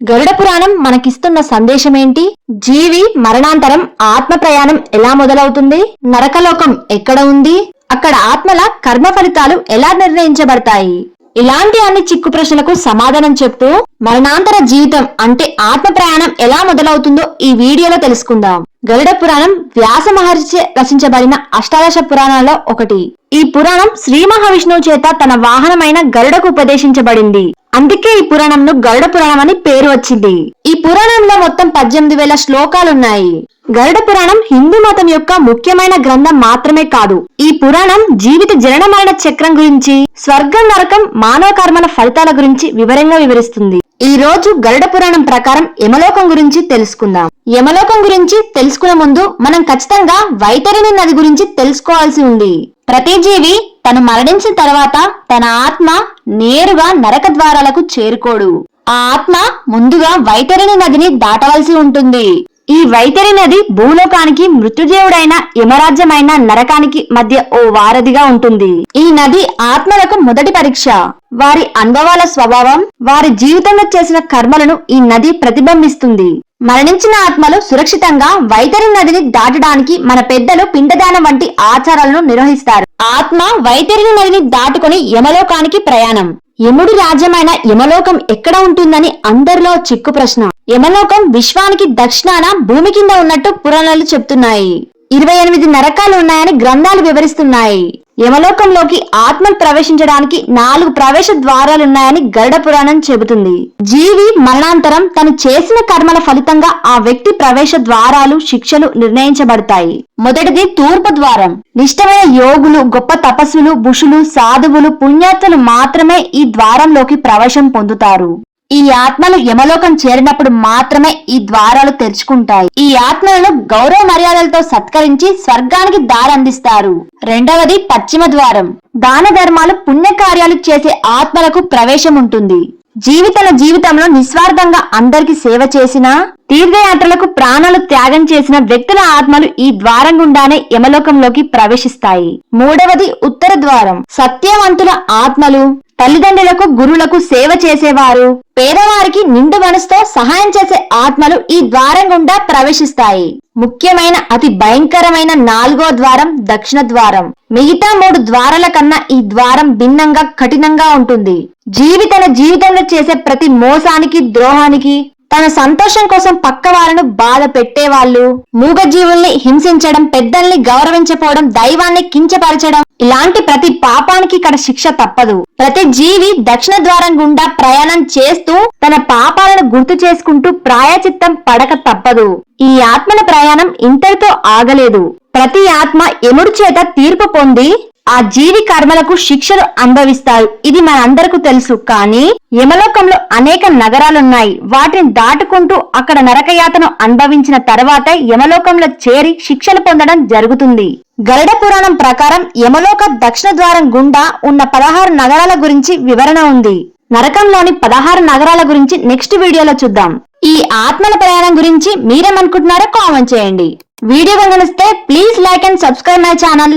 గరుడ పురాణం మనకిస్తున్న సందేశం ఏంటి జీవి మరణాంతరం ఆత్మ ప్రయాణం ఎలా మొదలవుతుంది? నరకలోకం ఎక్కడ ఉంది? అక్కడ ఆత్మల కర్మ ఫలితాలు ఎలా నిర్ణయించబడతాయి? ఇలాంటి అన్ని చిక్కు ప్రశ్నలకు సమాధానం చెప్తూ మరణాంతర జీవితం అంటే ఆత్మ ప్రయాణం ఎలా మొదలవుతుందో ఈ వీడియోలో తెలుసుకుందాం. గరుడ పురాణం వ్యాస మహర్షి రచించబడిన అష్టాదశ పురాణాల్లో ఒకటి. ఈ పురాణం శ్రీ మహావిష్ణువు చేత తన వాహనమైన గరుడకు ఉపదేశించబడింది. అందుకే ఈ పురాణంను గరుడ పురాణం అని పేరు వచ్చింది. ఈ పురాణంలో మొత్తం పద్దెనిమిది వేల శ్లోకాలున్నాయి. గరుడ పురాణం హిందూ మతం యొక్క ముఖ్యమైన గ్రంథం మాత్రమే కాదు. ఈ పురాణం జీవిత జనన మరణ చక్రం గురించి స్వర్గం నరకం మానవ కర్మల ఫలితాల గురించి వివరంగా వివరిస్తుంది. ఈ రోజు గరుడ పురాణం ప్రకారం యమలోకం గురించి తెలుసుకుందాం. యమలోకం గురించి తెలుసుకునే ముందు మనం ఖచ్చితంగా వైతరిణి నది గురించి తెలుసుకోవాల్సి ఉంది. ప్రతి జీవి తను మరణించిన తర్వాత తన ఆత్మ నేరుగా నరక ద్వారాలకు చేరుకోడు. ఆ ఆత్మ ముందుగా వైతరిణి నదిని దాటవలసి ఉంటుంది. ఈ వైతరి నది భూలోకానికి మృత్యుదేవుడైన యమరాజ్యమైన నరకానికి మధ్య ఓ వారధిగా ఉంటుంది. ఈ నది ఆత్మలకు మొదటి పరీక్ష. వారి అనుభవాల స్వభావం వారి జీవితంలో చేసిన కర్మలను ఈ నది ప్రతిబింబిస్తుంది. మరణించిన ఆత్మలు సురక్షితంగా వైతరి నదిని దాటడానికి మన పెద్దలు పిండదానం వంటి ఆచారాలను నిర్వహిస్తారు. ఆత్మ వైతరిని నదిని దాటుకుని యమలోకానికి ప్రయాణం. యముడి రాజ్యమైన యమలోకం ఎక్కడ ఉంటుందని అందరిలో చిక్కు ప్రశ్న. యమలోకం విశ్వానికి దక్షిణాన భూమి కింద ఉన్నట్టు పురాణాలు చెప్తున్నాయి. ఇరవై ఎనిమిది నరకాలు ఉన్నాయని గ్రంథాలు వివరిస్తున్నాయి. యమలోకంలోకి ఆత్మలు ప్రవేశించడానికి నాలుగు ప్రవేశ ద్వారాలున్నాయని గరుడ పురాణం చెబుతుంది. జీవి మరణాంతరం తను చేసిన కర్మల ఫలితంగా ఆ వ్యక్తి ప్రవేశ ద్వారాలు శిక్షలు నిర్ణయించబడతాయి. మొదటిది తూర్పు ద్వారం. నిష్టమైన యోగులు గొప్ప తపస్సులు బుషులు సాధువులు పుణ్యాత్తులు మాత్రమే ఈ ద్వారంలోకి ప్రవేశం పొందుతారు. ఈ ఆత్మలు యమలోకం చేరినప్పుడు మాత్రమే ఈ ద్వారాలు తెరుచుకుంటాయి. ఈ ఆత్మలను గౌరవ మర్యాదలతో సత్కరించి స్వర్గానికి దారి అందిస్తారు. రెండవది పశ్చిమ ద్వారం. దాన ధర్మాలు పుణ్యకార్యాలు చేసే ఆత్మలకు ప్రవేశం ఉంటుంది. జీవితల జీవితంలో నిస్వార్థంగా అందరికి సేవ చేసిన తీర్థయాత్రలకు ప్రాణాలు త్యాగం చేసిన వ్యక్తుల ఆత్మలు ఈ ద్వారం గుండానే యమలోకంలోకి ప్రవేశిస్తాయి. మూడవది ఉత్తర ద్వారం. సత్యవంతుల ఆత్మలు తల్లిదండ్రులకు గురులకు సేవ చేసేవారు. పేదవారికి నిండు మనసుతో సహాయం చేసే ఆత్మలు ఈ ద్వారం గుండా ప్రవేశిస్తాయి. ముఖ్యమైన అతి భయంకరమైన నాలుగో ద్వారం దక్షిణ ద్వారం. మిగతా మూడు ద్వారాల కన్నా ఈ ద్వారం భిన్నంగా కఠినంగా ఉంటుంది. జీవి తన జీవితంలో చేసే ప్రతి మోసానికి ద్రోహానికి తన సంతోషం కోసం పక్క వాళ్ళను బాధ పెట్టేవాళ్ళు. మూగజీవుల్ని హింసించడం పెద్దల్ని గౌరవించపోవడం దైవాన్ని కించపరచడం ఇలాంటి ప్రతి పాపానికి ఇక్కడ శిక్ష తప్పదు. ప్రతి జీవి దక్షిణ ద్వారం గుండా ప్రయాణం చేస్తూ తన పాపాలను గుర్తు చేసుకుంటూ ప్రాయచిత్తం పడక తప్పదు. ఈ ఆత్మల ప్రయాణం ఇంతటితో ఆగలేదు. ప్రతి ఆత్మ ఎముడు చేత తీర్పు పొంది ఆ జీవి కర్మలకు శిక్షలు అనుభవిస్తారు ఇది మనందరకు తెలుసు. కానీ యమలోకంలో అనేక నగరాలున్నాయి. వాటిని దాటుకుంటూ అక్కడ నరకయాతను అనుభవించిన తర్వాత యమలోకంలో చేరి శిక్షలు పొందడం జరుగుతుంది. గరుడ పురాణం ప్రకారం యమలోక దక్షిణ ద్వారం గుండా ఉన్న పదహారు నగరాల గురించి వివరణ ఉంది. నరకంలోని పదహారు నగరాల గురించి నెక్స్ట్ వీడియోలో చూద్దాం. ఈ ఆత్మల ప్రయాణం గురించి మీరేమనుకుంటున్నారో కామెంట్ చేయండి. వీడియో కనుక please like and subscribe my channel.